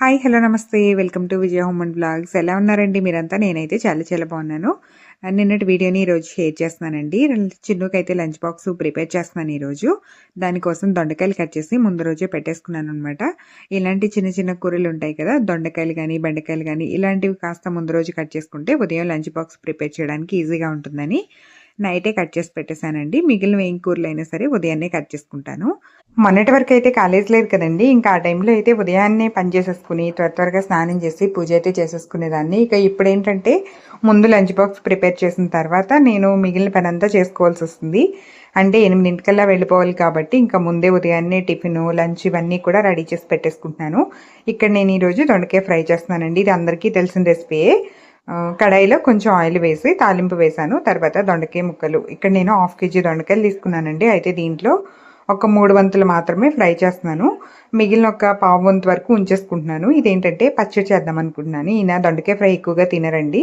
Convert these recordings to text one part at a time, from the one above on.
Hi hello నమస్తే. Welcome to Vijaya home and blogs. ఎలా ఉన్నారండి మీరంతా? నేనైతే చాలా చాలా బాగున్నాను. నిన్నటి వీడియోని ఈరోజు షేర్ చేస్తున్నానండి. చిన్నుకి అయితే లంచ్ బాక్స్ ప్రిపేర్ చేస్తున్నాను ఈరోజు దానికోసం దొండకాయలు కట్ చేసి ముందు రోజే పెట్టేసుకున్నాను అనమాట ఇలాంటి చిన్న చిన్న కూరలు ఉంటాయి కదా దొండకాయలు కానీ బెండకాయలు కానీ ఇలాంటివి కాస్త ముందు రోజు కట్ చేసుకుంటే ఉదయం లంచ్ బాక్స్ ప్రిపేర్ చేయడానికి ఈజీగా ఉంటుందని. నైటే కట్ చేసి పెట్టేశానండి. మిగిలిన ఏం కూరలు అయినా సరే ఉదయాన్నే కట్ చేసుకుంటాను. మొన్నటి వరకు అయితే కాలేజ్ లేదు కదండి. ఇంకా ఆ టైంలో అయితే ఉదయాన్నే పని చేసేసుకుని త్వర త్వరగా స్నానం చేసి పూజ అయితే చేసేసుకునేదాన్ని. ఇక ఇప్పుడు ఏంటంటే ముందు లంచ్ బాక్స్ ప్రిపేర్ చేసిన తర్వాత నేను మిగిలిన పని అంతా చేసుకోవాల్సి వస్తుంది. అంటే ఎనిమిదింటికల్లా వెళ్ళిపోవాలి కాబట్టి ఇంకా ముందే ఉదయాన్నే టిఫిన్ లంచ్ ఇవన్నీ కూడా రెడీ చేసి పెట్టేసుకుంటున్నాను. ఇక్కడ నేను ఈరోజు దొండకాయ ఫ్రై చేస్తున్నానండి. ఇది అందరికీ తెలిసిన రెసిపీయే. కడాయిలో కొంచెం ఆయిల్ వేసి తాలింపు వేశాను. తర్వాత దొండకాయ ముక్కలు. ఇక్కడ నేను హాఫ్ కేజీ దొండకాయలు తీసుకున్నానండి. అయితే దీంట్లో ఒక మూడు వంతులు మాత్రమే ఫ్రై చేస్తున్నాను. మిగిలిన ఒక పావు వంతు వరకు ఉంచేసుకుంటున్నాను. ఇదేంటంటే పచ్చడి చేద్దాం అనుకుంటున్నాను. ఈయన దొండకాయ ఫ్రై ఎక్కువగా తినరండి.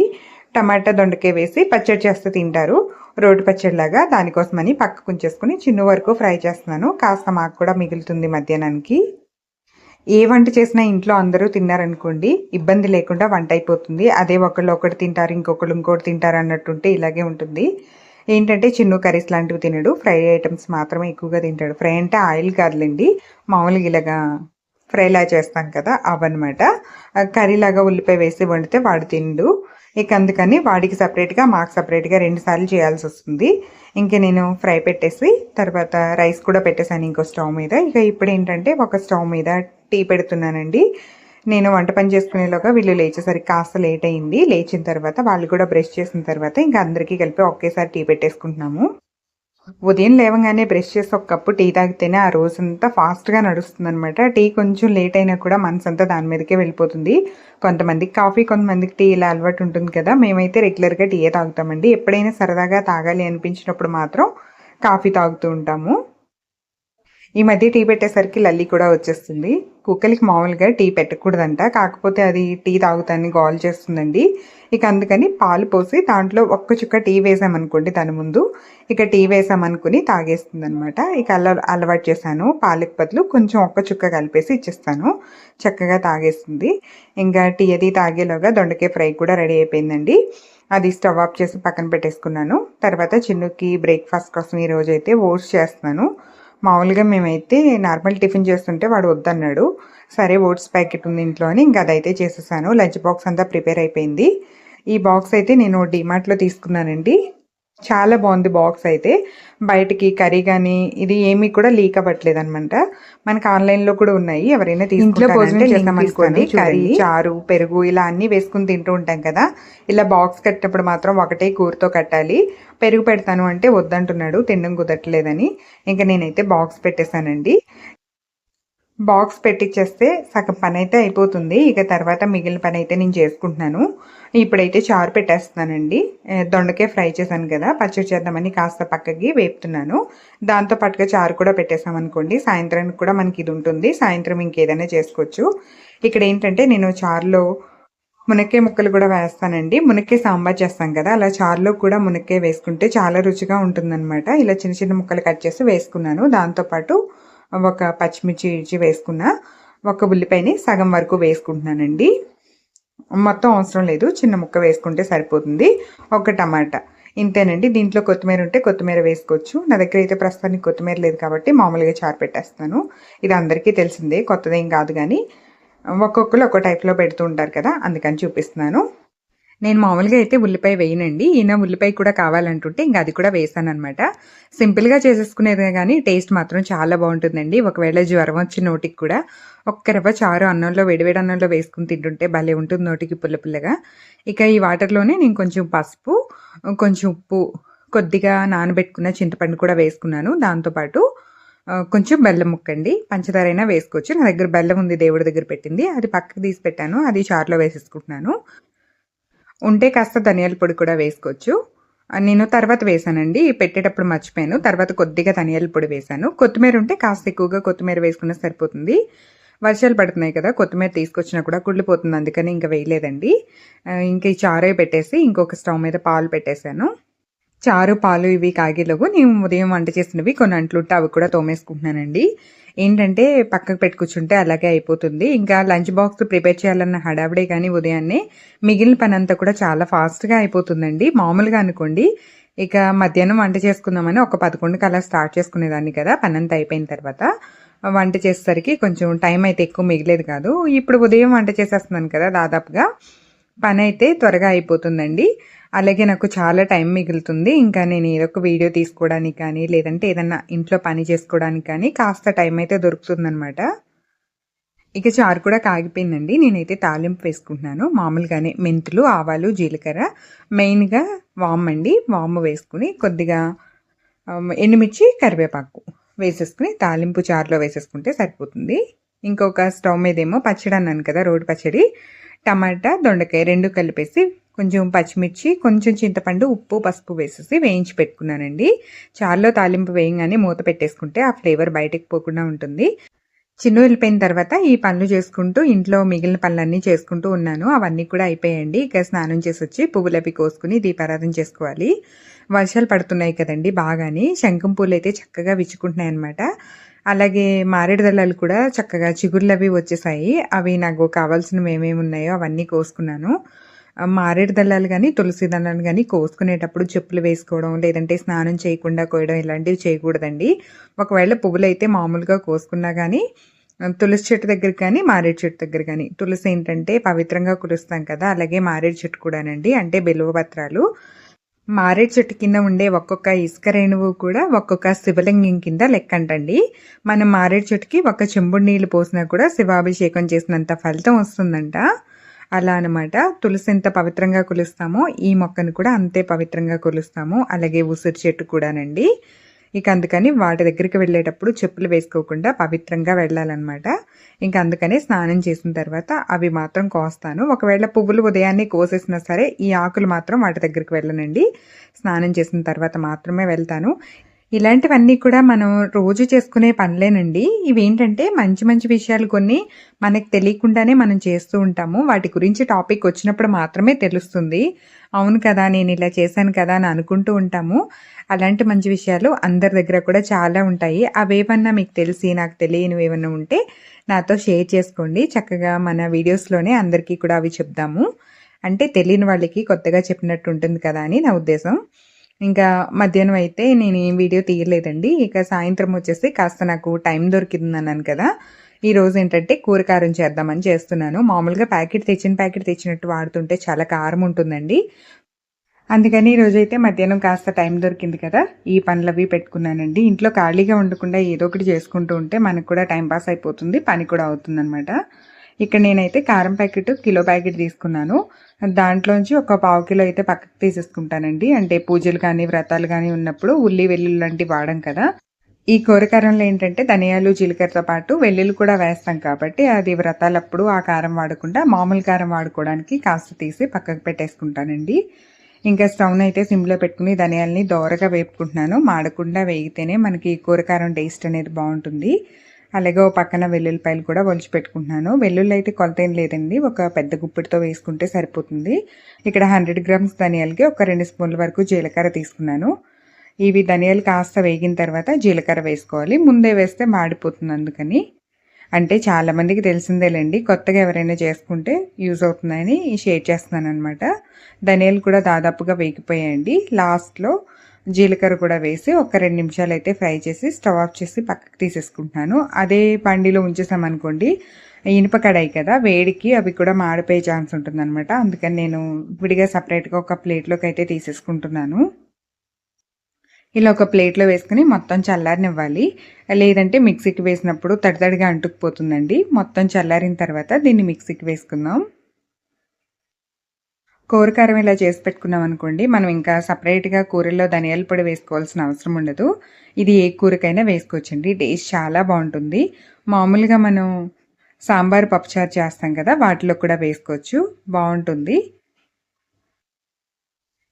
టమాటా దొండకాయ వేసి పచ్చడి చేస్తే తింటారు. రోడ్డు పచ్చడిలాగా దానికోసమని పక్కకు ఉంచేసుకుని చిన్న వరకు ఫ్రై చేస్తున్నాను. కాస్త మాకు కూడా మిగులుతుంది మధ్యాహ్నానికి. ఏ వంట చేసినా ఇంట్లో అందరూ తిన్నారనుకోండి ఇబ్బంది లేకుండా వంట అయిపోతుంది. అదే ఒకళ్ళు ఒకటి తింటారు ఇంకొకళ్ళు ఇంకోటి తింటారు అన్నట్టుంటే ఇలాగే ఉంటుంది. ఏంటంటే చిన్న కర్రీస్ లాంటివి తినడు. ఫ్రై ఐటమ్స్ మాత్రమే ఎక్కువగా తింటాడు. ఫ్రై అంటే ఆయిల్ కాదులేండి మామూలుగా ఇలాగా ఫ్రైలా చేస్తాం కదా అవన్నమాట. కర్రీలాగా ఉల్లిపాయ వేసి వండితే వాడు తిండు. ఇక అందుకని వాడికి సపరేట్గా మాకు సపరేట్గా రెండు సార్లు చేయాల్సి వస్తుంది. ఇంకా నేను ఫ్రై పెట్టేసి తర్వాత రైస్ కూడా పెట్టేశాను ఇంకో స్టవ్ మీద. ఇక ఇప్పుడు ఏంటంటే ఒక స్టవ్ మీద టీ పెడుతున్నానండి. నేను వంట పని చేసుకునేలోగా వీళ్ళు లేచేసరికి కాస్త లేట్ అయింది. లేచిన తర్వాత వాళ్ళు కూడా బ్రష్ చేసిన తర్వాత ఇంకా అందరికీ కలిపి ఒకేసారి టీ పెట్టేసుకుంటున్నాము. ఉదయం లేవగానే బ్రష్ చేసి ఒక కప్పు టీ తాగితేనే ఆ రోజంతా ఫాస్ట్గా నడుస్తుంది అనమాట టీ కొంచెం లేట్ అయినా కూడా మనసంతా దాని మీదకే వెళ్ళిపోతుంది. కొంతమందికి కాఫీ కొంతమందికి టీ ఇలా అలవాటు ఉంటుంది కదా. మేమైతే రెగ్యులర్గా టీయే తాగుతామండి. ఎప్పుడైనా సరదాగా తాగాలి అనిపించినప్పుడు మాత్రం కాఫీ తాగుతూ ఉంటాము. ఈ మధ్య టీ పెట్టేసరికి లల్లి కూడా వచ్చేస్తుంది. కుక్కలకి మామూలుగా టీ పెట్టకూడదంట. కాకపోతే అది టీ తాగుతాన్ని గాల్ చేస్తుందండి. ఇక అందుకని పాలు పోసి దాంట్లో ఒక్క చుక్క టీ వేసామనుకోండి దాని ముందు. ఇక టీ వేసామనుకుని తాగేస్తుంది అనమాట ఇక అల్ల అలవాటు చేశాను. పాలకి బదులు కొంచెం ఒక్క చుక్క కలిపేసి ఇచ్చేస్తాను. చక్కగా తాగేస్తుంది. ఇంకా టీ అది తాగేలోగా దొండకాయ ఫ్రై కూడా రెడీ అయిపోయిందండి. అది స్టవ్ ఆఫ్ చేసి పక్కన పెట్టేసుకున్నాను. తర్వాత చిన్నుకి బ్రేక్ఫాస్ట్ కోసం ఈరోజు అయితే ఓట్స్ చేస్తున్నాను. మామూలుగా మేమైతే నార్మల్ టిఫిన్ చేస్తుంటే వాడు వద్దన్నాడు. సరే ఓట్స్ ప్యాకెట్ ఉంది ఇంట్లో అని ఇంకా అదైతే చేసేసాను. లంచ్ బాక్స్ అంతా ప్రిపేర్ అయిపోయింది. ఈ బాక్స్ అయితే నేను డిమార్ట్లో తీసుకున్నానండి. చాలా బాగుంది బాక్స్ అయితే. బయటికి కర్రీ కానీ ఇది ఏమీ కూడా లీక్ అవ్వట్లేదు అనమాట మనకి ఆన్లైన్లో కూడా ఉన్నాయి. ఎవరైనా ఇంట్లో భోజనం చేస్తామనుకోండి కర్రీ చారు పెరుగు ఇలా అన్నీ వేసుకుని తింటూ ఉంటాం కదా. ఇలా బాక్స్ కట్టినప్పుడు మాత్రం ఒకటే కూరతో కట్టాలి. పెరుగు పెడతాను అంటే వద్దంటున్నాడు. తినడం కుదరట్లేదని. ఇంకా నేనైతే బాక్స్ పెట్టేశానండి. బాక్స్ పెట్టిచ్చేస్తే సగం పని అయితే అయిపోతుంది. ఇక తర్వాత మిగిలిన పని అయితే నేను చేసుకుంటున్నాను. ఇప్పుడైతే చారు పెట్టేస్తున్నానండి. దొండకాయ ఫ్రై చేశాను కదా పచ్చడి చేద్దామని కాస్త పక్కకి వేపుతున్నాను. దాంతో పాటుగా చారు కూడా పెట్టేసామనుకోండి సాయంత్రానికి కూడా మనకి ఇది ఉంటుంది. సాయంత్రం ఇంకేదైనా చేసుకోవచ్చు. ఇక్కడ ఏంటంటే నేను చారులో మునక్కాయ ముక్కలు కూడా వేస్తానండి. మునక్కాయ సాంబార్ చేస్తాం కదా అలా చారులో కూడా మునక్కాయ వేసుకుంటే చాలా రుచిగా ఉంటుందన్నమాట. ఇలా చిన్న చిన్న ముక్కలు కట్ చేసి వేసుకున్నాను. దాంతోపాటు ఒక పచ్చిమిర్చి ఇడ్చి వేసుకున్న ఒక ఉల్లిపాయని సగం వరకు వేసుకుంటున్నానండి. మొత్తం అవసరం లేదు చిన్న ముక్క వేసుకుంటే సరిపోతుంది. ఒక టమాటా. ఇంతేనండి దీంట్లో కొత్తిమీర ఉంటే కొత్తిమీర వేసుకోవచ్చు. నా దగ్గర అయితే ప్రస్తుతానికి కొత్తిమీర లేదు కాబట్టి మామూలుగా చారు పెట్టేస్తాను. ఇది అందరికీ తెలిసిందే కొత్తదేం కాదు కానీ ఒక్కొక్కరు ఒక్కో టైప్లో పెడుతూ ఉంటారు కదా అందుకని చూపిస్తున్నాను. నేను మామూలుగా అయితే ఉల్లిపాయ వేయనండి. ఈయన ఉల్లిపాయ కూడా కావాలంటుంటే ఇంకా అది కూడా వేసాను అనమాట సింపుల్గా చేసేసుకునేది కానీ టేస్ట్ మాత్రం చాలా బాగుంటుందండి. ఒకవేళ జ్వరం వచ్చిన నోటికి కూడా ఒక్క రవ్వ చారు అన్నంలో వేడివేడి అన్నంలో వేసుకుని తింటుంటే భలే ఉంటుంది నోటికి పుల్ల పుల్లగా. ఇక ఈ వాటర్లోనే నేను కొంచెం పసుపు కొంచెం ఉప్పు కొద్దిగా నానబెట్టుకున్న చింతపండు కూడా వేసుకున్నాను. దాంతోపాటు కొంచెం బెల్లం ముక్కండి. పంచదార అయినా వేసుకోవచ్చు. నా దగ్గర బెల్లం ఉంది దేవుడి దగ్గర పెట్టింది. అది పక్కకు తీసి పెట్టాను. అది చారులో వేసేసుకుంటున్నాను. ఉంటే కాస్త ధనియాల పొడి కూడా వేసుకోవచ్చు. నేను తర్వాత వేసానండి. పెట్టేటప్పుడు మర్చిపోయాను. తర్వాత కొద్దిగా ధనియాల పొడి వేసాను. కొత్తిమీర ఉంటే కాస్త ఎక్కువగా కొత్తిమీర వేసుకున్న సరిపోతుంది. వర్షాలు పడుతున్నాయి కదా కొత్తిమీర తీసుకొచ్చినా కూడా కుళ్ళిపోతుంది. అందుకని ఇంకా వేయలేదండి. ఇంకా ఈ చారే పెట్టేసి ఇంకొక స్టవ్ మీద పాలు పెట్టేశాను. చారు పాలు ఇవి కాగేలోగు నేను ఉదయం వంట చేసినవి కొన్ని అంట్లుంటే అవి కూడా తోమేసుకుంటున్నానండి. ఏంటంటే పక్కకు పెట్టుకుంటే అలాగే అయిపోతుంది. ఇంకా లంచ్ బాక్స్ ప్రిపేర్ చేయాలన్న హడావిడే కానీ ఉదయాన్నే మిగిలిన పని అంతా కూడా చాలా ఫాస్ట్గా అయిపోతుందండి. మామూలుగా అనుకోండి. ఇక మధ్యాహ్నం వంట చేసుకుందామని ఒక పదకొండుకి అలా స్టార్ట్ చేసుకునేదాన్ని కదా పని అంతా అయిపోయిన తర్వాత. వంట చేసేసరికి కొంచెం టైం అయితే ఎక్కువ మిగిలేదు కాదు. ఇప్పుడు ఉదయం వంట చేసేస్తున్నాను కదా దాదాపుగా. పని అయితే త్వరగా అయిపోతుందండి. అలాగే నాకు చాలా టైం మిగులుతుంది. ఇంకా నేను ఏదో ఒక వీడియో తీసుకోవడానికి కానీ లేదంటే ఏదన్నా ఇంట్లో పని చేసుకోవడానికి కానీ కాస్త టైం అయితే దొరుకుతుందనమాట ఇక చారు కూడా కాగిపోయిందండి. నేనైతే తాలింపు వేసుకుంటున్నాను. మామూలుగానే మెంతులు ఆవాలు జీలకర్ర మెయిన్గా వామ్ అండి. వాము వేసుకుని కొద్దిగా ఎండుమిర్చి కరివేపాకు వేసేసుకుని తాలింపు చారులో వేసేసుకుంటే సరిపోతుంది. ఇంకొక స్టవ్ మీద ఏమో పచ్చడి అన్నాను కదా రోడ్డు పచ్చడి. టమాటా దొండకాయ రెండు కలిపేసి కొంచెం పచ్చిమిర్చి కొంచెం చింతపండు ఉప్పు పసుపు వేసేసి వేయించి పెట్టుకున్నానండి. చారులో తాలింపు వేయంగానే మూత పెట్టేసుకుంటే ఆ ఫ్లేవర్ బయటకు పోకుండా ఉంటుంది. చిన్న వెళ్ళిపోయిన తర్వాత ఈ పనులు చేసుకుంటూ ఇంట్లో మిగిలిన పనులన్నీ చేసుకుంటూ ఉన్నాను. అవన్నీ కూడా అయిపోయాయండి. ఇక స్నానం చేసి వచ్చి పువ్వులవి కోసుకుని దీపారాధన చేసుకోవాలి. వర్షాలు పడుతున్నాయి కదండి బాగాని. శంఖం పూలు అయితే చక్కగా విచ్చుకుంటున్నాయి అనమాట అలాగే మారేడుదళాలు కూడా చక్కగా చిగుర్లు అవి వచ్చేసాయి. అవి నాకు కావాల్సినవి ఏమేమి ఉన్నాయో అవన్నీ కోసుకున్నాను. మారేడు దళాలు కానీ తులసి దళాలు కానీ కోసుకునేటప్పుడు చెప్పులు వేసుకోవడం లేదంటే స్నానం చేయకుండా కోయడం ఇలాంటివి చేయకూడదండి. ఒకవేళ పువ్వులు అయితే మామూలుగా కోసుకున్నా కానీ తులసి చెట్టు దగ్గర కానీ మారేడు చెట్టు దగ్గర కానీ. తులసి ఏంటంటే పవిత్రంగా కులుస్తాం కదా అలాగే మారేడు చెట్టు కూడానండి. అంటే పత్రాలు. మారేడు చెట్టు కింద ఉండే ఒక్కొక్క ఇసుక రేణువు కూడా ఒక్కొక్క శివలింగం కింద లెక్కంటండి. మనం మారేడు చెట్టుకి ఒక చెంబుడు నీళ్ళు పోసినా కూడా శివాభిషేకం చేసినంత ఫలితం వస్తుందంట. అలా అనమాట తులసి ఎంత పవిత్రంగా కొలుస్తామో ఈ మొక్కను కూడా అంతే పవిత్రంగా కొలుస్తాము. అలాగే ఉసిరి చెట్టు కూడానండి. ఇక అందుకని వాటి దగ్గరికి వెళ్ళేటప్పుడు చెప్పులు వేసుకోకుండా పవిత్రంగా వెళ్ళాలన్నమాట. ఇంక అందుకని స్నానం చేసిన తర్వాత అవి మాత్రం కోస్తాను. ఒకవేళ పువ్వులు ఉదయాన్నే కోసేసినా సరే ఈ ఆకులు మాత్రం వాటి దగ్గరికి వెళ్ళనండి. స్నానం చేసిన తర్వాత మాత్రమే వెళ్తాను. ఇలాంటివన్నీ కూడా మనం రోజు చేసుకునే పనులేనండి. ఇవేంటంటే మంచి మంచి విషయాలు కొన్ని మనకు తెలియకుండానే మనం చేస్తూ ఉంటాము. వాటి గురించి టాపిక్ వచ్చినప్పుడు మాత్రమే తెలుస్తుంది. అవును కదా నేను ఇలా చేశాను కదా అని అనుకుంటూ ఉంటాము. అలాంటి మంచి విషయాలు అందరి దగ్గర కూడా చాలా ఉంటాయి. అవేమన్నా మీకు తెలిసి నాకు తెలియనివి ఏమన్నా ఉంటే నాతో షేర్ చేసుకోండి. చక్కగా మన వీడియోస్లోనే అందరికీ కూడా అవి చెప్దాము. అంటే తెలియని వాళ్ళకి కొత్తగా చెప్పినట్టు ఉంటుంది కదా అని నా ఉద్దేశం. ఇంకా మధ్యాహ్నం అయితే నేను ఏం వీడియో తీయలేదండి. ఇక సాయంత్రం వచ్చేసి కాస్త నాకు టైం దొరికింది అన్నాను కదా. ఈ రోజు ఏంటంటే కూర కారం చేద్దామని చేస్తున్నాను. మామూలుగా ప్యాకెట్ తెచ్చిన ప్యాకెట్ తెచ్చినట్టు వాడుతుంటే చాలా కారం ఉంటుందండి. అందుకని ఈరోజైతే మధ్యాహ్నం కాస్త టైం దొరికింది కదా. ఈ పనులు అవి పెట్టుకున్నానండి. ఇంట్లో ఖాళీగా ఉండకుండా ఏదో ఒకటి చేసుకుంటూ ఉంటే మనకు కూడా టైం పాస్ అయిపోతుంది. పని కూడా అవుతుంది అనమాట ఇక్కడ నేనైతే కారం ప్యాకెట్ కిలో ప్యాకెట్ తీసుకున్నాను. దాంట్లోంచి ఒక పావు కిలో అయితే పక్కకు తీసేసుకుంటానండి. అంటే పూజలు కానీ వ్రతాలు కానీ ఉన్నప్పుడు ఉల్లి వెల్లుల్లి లాంటివి వాడడం కదా. ఈ కూరకారంలో ఏంటంటే ధనియాలు జీలకర్రతో పాటు వెల్లుల్లి కూడా వేస్తాం కాబట్టి అది వ్రతాలప్పుడు ఆ కారం వాడకుండా మామూలు కారం వాడుకోవడానికి కాస్త తీసి పక్కకు పెట్టేసుకుంటానండి. ఇంకా స్టవ్ని అయితే సిమ్లో పెట్టుకుని ధనియాలని దోరగా వేపుకుంటున్నాను. మాడకుండా వేగితేనే మనకి కూరకారం టేస్ట్ అనేది బాగుంటుంది. అలాగే ఓ పక్కన వెల్లుల్లిపాయలు కూడా ఒలిచి పెట్టుకుంటున్నాను. వెల్లుల్లి అయితే కొలత ఏం లేదండి. ఒక పెద్ద గుప్పిడితో వేసుకుంటే సరిపోతుంది. ఇక్కడ హండ్రెడ్ గ్రామ్స్ ధనియాలకి ఒక రెండు స్పూన్ల వరకు జీలకర్ర తీసుకున్నాను. ఇవి ధనియాలు కాస్త వేగిన తర్వాత జీలకర్ర వేసుకోవాలి. ముందే వేస్తే మాడిపోతుంది అందుకని. అంటే చాలామందికి తెలిసిందేలేండి కొత్తగా ఎవరైనా చేసుకుంటే యూజ్ అవుతుందని షేర్ చేస్తున్నాను అనమాట ధనియాలు కూడా దాదాపుగా వేగిపోయాయండి. లాస్ట్లో జీలకర్ర కూడా వేసి ఒక రెండు నిమిషాలు అయితే ఫ్రై చేసి స్టవ్ ఆఫ్ చేసి పక్కకు తీసేసుకుంటున్నాను అదే పండిలో ఉంచేసామనుకోండి ఇనుప కడాయి కదా వేడికి అవి కూడా మాడిపోయే ఛాన్స్ ఉంటుందన్నమాట. అందుకని నేను విడిగా సపరేట్గా ఒక ప్లేట్లోకి అయితే తీసేసుకుంటున్నాను. ఇలా ఒక ప్లేట్లో వేసుకుని మొత్తం చల్లారనివ్వాలి. లేదంటే మిక్సీకి వేసినప్పుడు తడితడిగా అంటుకుపోతుందండి. మొత్తం చల్లారిన తర్వాత దీన్ని మిక్సీకి వేసుకుందాం. కూరకారం ఇలా చేసి పెట్టుకున్నాం అనుకోండి మనం ఇంకా సపరేట్గా కూరల్లో ధనియాల పొడి వేసుకోవాల్సిన అవసరం ఉండదు. ఇది ఏ కూరకైనా వేసుకోవచ్చండి. టేస్ట్ చాలా బాగుంటుంది. మామూలుగా మనం సాంబార్ పప్పుచారు చేస్తాం కదా వాటిలో కూడా వేసుకోవచ్చు. బాగుంటుంది.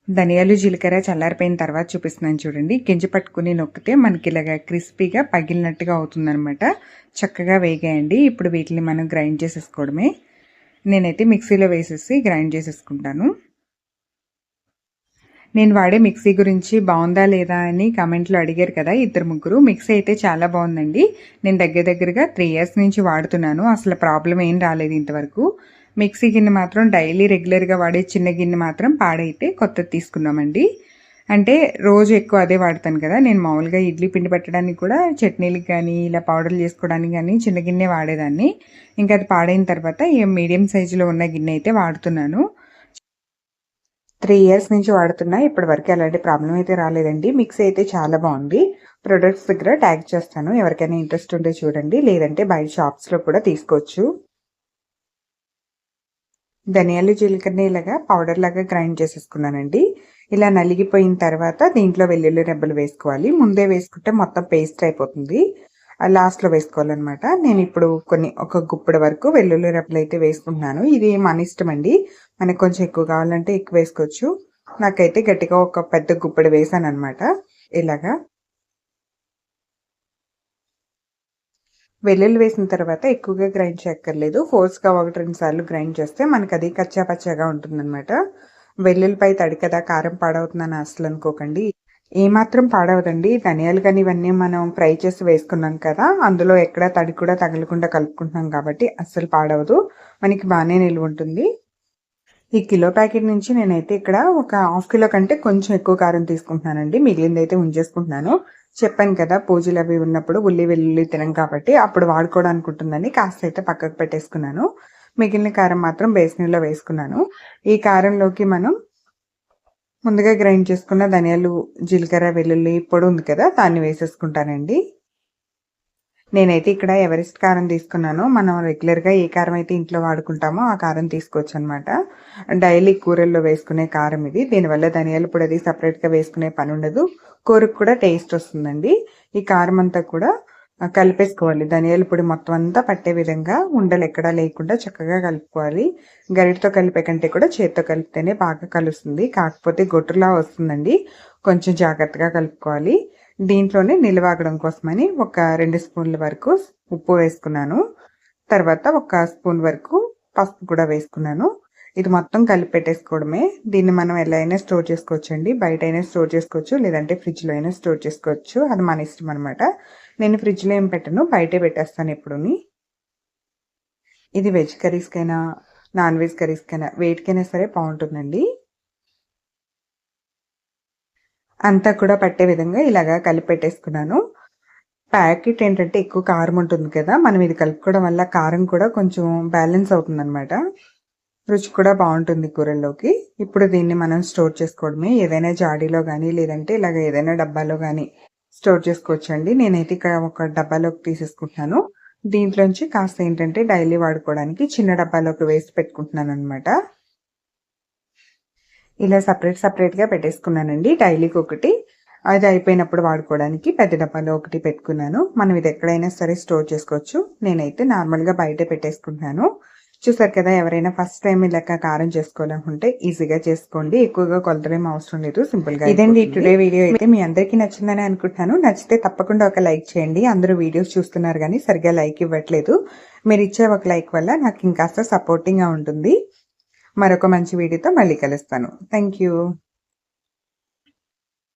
ధనియాలు జీలకర్ర చల్లారిపోయిన తర్వాత చూపిస్తున్నాను చూడండి. గింజ పట్టుకుని నొక్కితే మనకి ఇలాగ క్రిస్పీగా పగిలినట్టుగా అవుతుందనమాట చక్కగా వేగాయండి. ఇప్పుడు వీటిని మనం గ్రైండ్ చేసేసుకోవడమే. నేనైతే మిక్సీలో వేసేసి గ్రైండ్ చేసేసుకుంటాను. నేను వాడే మిక్సీ గురించి బాగుందా లేదా అని కామెంట్లో అడిగారు కదా ఇద్దరు ముగ్గురు. మిక్సీ అయితే చాలా బాగుందండి. నేను దగ్గర దగ్గరగా త్రీ ఇయర్స్ నుంచి వాడుతున్నాను. అసలు ప్రాబ్లం ఏం రాలేదు ఇంతవరకు. మిక్సీ గిన్నె మాత్రం డైలీ రెగ్యులర్గా వాడే చిన్న గిన్నె మాత్రం పాడైతే కొత్తది తీసుకున్నామండి. అంటే రోజు ఎక్కువ అదే వాడతాను కదా. నేను మామూలుగా ఇడ్లీ పిండి పెట్టడానికి కూడా చట్నీలకు కానీ ఇలా పౌడర్లు చేసుకోవడానికి కానీ చిన్న గిన్నె వాడేదాన్ని. ఇంకా అది పాడైన తర్వాత మీడియం సైజులో ఉన్న గిన్నె అయితే వాడుతున్నాను. త్రీ ఇయర్స్ నుంచి వాడుతున్నా. ఇప్పటి వరకు ఎలాంటి ప్రాబ్లం అయితే రాలేదండి. మిక్సీ అయితే చాలా బాగుంది. ప్రొడక్ట్స్ దగ్గర ట్యాగ్ చేస్తాను. ఎవరికైనా ఇంట్రెస్ట్ ఉంటే చూడండి. లేదంటే బయట షాప్స్లో కూడా తీసుకోవచ్చు. ధనియాలు జీలకర్ర ఇలాగా పౌడర్ లాగా గ్రైండ్ చేసేసుకున్నానండి. ఇలా నలిగిపోయిన తర్వాత దీంట్లో వెల్లుల్లి రెబ్బలు వేసుకోవాలి. ముందే వేసుకుంటే మొత్తం పేస్ట్ అయిపోతుంది. లాస్ట్లో వేసుకోవాలన్నమాట. నేను ఇప్పుడు కొన్ని ఒక గుప్పడి వరకు వెల్లుల్లి రెబ్బలు అయితే వేసుకుంటున్నాను. ఇది మన ఇష్టం అండి. మనకు కొంచెం ఎక్కువ కావాలంటే ఎక్కువ వేసుకోవచ్చు. నాకైతే గట్టిగా ఒక పెద్ద గుప్పడి వేసాను అనమాట ఇలాగా. వెల్లుల్లి వేసిన తర్వాత ఎక్కువగా గ్రైండ్ చేయక్కర్లేదు. ఫోర్స్గా ఒకటి రెండు సార్లు గ్రైండ్ చేస్తే మనకు అది కచ్చాపచ్చాగా ఉంటుందన్నమాట. వెల్లుల్లిపై తడి కదా కారం పాడవుతుందని అసలు అనుకోకండి. ఏమాత్రం పాడవదండి. ధనియాలు కానీ ఇవన్నీ మనం ఫ్రై చేసి వేసుకున్నాం కదా అందులో ఎక్కడ తడి కూడా తగలకుండా కలుపుకుంటున్నాం కాబట్టి అస్సలు పాడవదు. మనకి బాగానే నిల్వ ఉంటుంది. ఈ కిలో ప్యాకెట్ నుంచి నేనైతే ఇక్కడ ఒక హాఫ్ కిలో కంటే కొంచెం ఎక్కువ కారం తీసుకుంటున్నానండి. మిగిలింది అయితే ఉంచేసుకుంటున్నాను. చెప్పాను కదా పూజలు అవి ఉన్నప్పుడు ఉల్లి వెల్లుల్లి తినం కాబట్టి అప్పుడు వాడుకోవడానికి ఉంటుందని కాస్త అయితే పక్కకు పెట్టేసుకున్నాను. మిగిలిన కారం మాత్రం బేసనీలో వేసుకున్నాను. ఈ కారంలోకి మనం ముందుగా గ్రైండ్ చేసుకున్న ధనియాలు జీలకర్ర వెల్లుల్లి పొడి ఉంది కదా దాన్ని వేసేసుకుంటానండి. నేనైతే ఇక్కడ ఎవరెస్ట్ కారం తీసుకున్నాను మనం రెగ్యులర్గా ఏ కారం అయితే ఇంట్లో వాడుకుంటామో ఆ కారం తీసుకోవచ్చు అనమాట డైలీ కూరల్లో వేసుకునే కారం ఇది. దీనివల్ల ధనియాల పొడి అది సపరేట్గా వేసుకునే పని ఉండదు. కూరకు కూడా టేస్ట్ వస్తుందండి. ఈ కారం అంతా కూడా కలిపేసుకోవాలి. ధనియాల పొడి మొత్తం అంతా పట్టే విధంగా ఉండలు ఎక్కడా లేకుండా చక్కగా కలుపుకోవాలి. గరిటతో కలిపే కంటే కూడా చేతితో కలిపితేనే బాగా కలుస్తుంది. కాకపోతే గొట్టులా వస్తుందండి. కొంచెం జాగ్రత్తగా కలుపుకోవాలి. దీంట్లోనే నిలవాగడం కోసమని ఒక రెండు స్పూన్ల వరకు ఉప్పు వేసుకున్నాను. తర్వాత ఒక స్పూన్ వరకు పసుపు కూడా వేసుకున్నాను. ఇది మొత్తం కలిపి పెట్టేసుకోవడమే. దీన్ని మనం ఎలా అయినా స్టోర్ చేసుకోవచ్చు అండి బయట అయినా స్టోర్ చేసుకోవచ్చు. లేదంటే ఫ్రిడ్జ్లో అయినా స్టోర్ చేసుకోవచ్చు. అది మన ఇష్టం అనమాట నేను ఫ్రిడ్జ్లో ఏం పెట్టను బయటే పెట్టేస్తాను ఎప్పుడుని. ఇది వెజ్ కర్రీస్కైనా నాన్ వెజ్ కర్రీస్కైనా వేటికైనా సరే బాగుంటుందండి. అంతా కూడా పట్టే విధంగా ఇలాగా కలిపి పెట్టేసుకున్నాను. ప్యాకెట్ ఏంటంటే ఎక్కువ కారం ఉంటుంది కదా మనం ఇది కలుపుకోవడం వల్ల కారం కూడా కొంచెం బ్యాలెన్స్ అవుతుంది అనమాట రుచి కూడా బాగుంటుంది కూరల్లోకి. ఇప్పుడు దీన్ని మనం స్టోర్ చేసుకోవడమే. ఏదైనా జాడీలో కానీ లేదంటే ఇలాగ ఏదైనా డబ్బాలో కానీ స్టోర్ చేసుకోవచ్చు అండి నేనైతే ఇక్కడ ఒక డబ్బాలోకి తీసేసుకుంటున్నాను. దీంట్లోంచి కాస్త ఏంటంటే డైలీ వాడుకోవడానికి చిన్న డబ్బాలోకి వేసి పెట్టుకుంటున్నాను అనమాట ఇలా సపరేట్ సపరేట్గా పెట్టేసుకున్నానండి. డైలీకి ఒకటి. అది అయిపోయినప్పుడు వాడుకోవడానికి పెద్ద డబ్బాలో ఒకటి పెట్టుకున్నాను. మనం ఇది ఎక్కడైనా సరే స్టోర్ చేసుకోవచ్చు. నేనైతే నార్మల్గా బయట పెట్టేసుకుంటున్నాను. చూసారు కదా ఎవరైనా ఫస్ట్ టైం లెక్క కారం చేసుకోవాలనుకుంటే ఈజీగా చేసుకోండి. ఎక్కువగా కొలతలేం అవసరం లేదు సింపుల్గా ఇదండి టుడే వీడియో అయితే మీ అందరికీ నచ్చిందని అనుకుంటున్నాను. నచ్చితే తప్పకుండా ఒక లైక్ చేయండి. అందరూ వీడియోస్ చూస్తున్నారు కానీ సరిగా లైక్ ఇవ్వట్లేదు. మీరు ఇచ్చే ఒక లైక్ వల్ల నాకు ఇంకాస్త సపోర్టింగ్గా ఉంటుంది. మరొక మంచి వీడియోతో మళ్ళీ కలుస్తాను. Thank you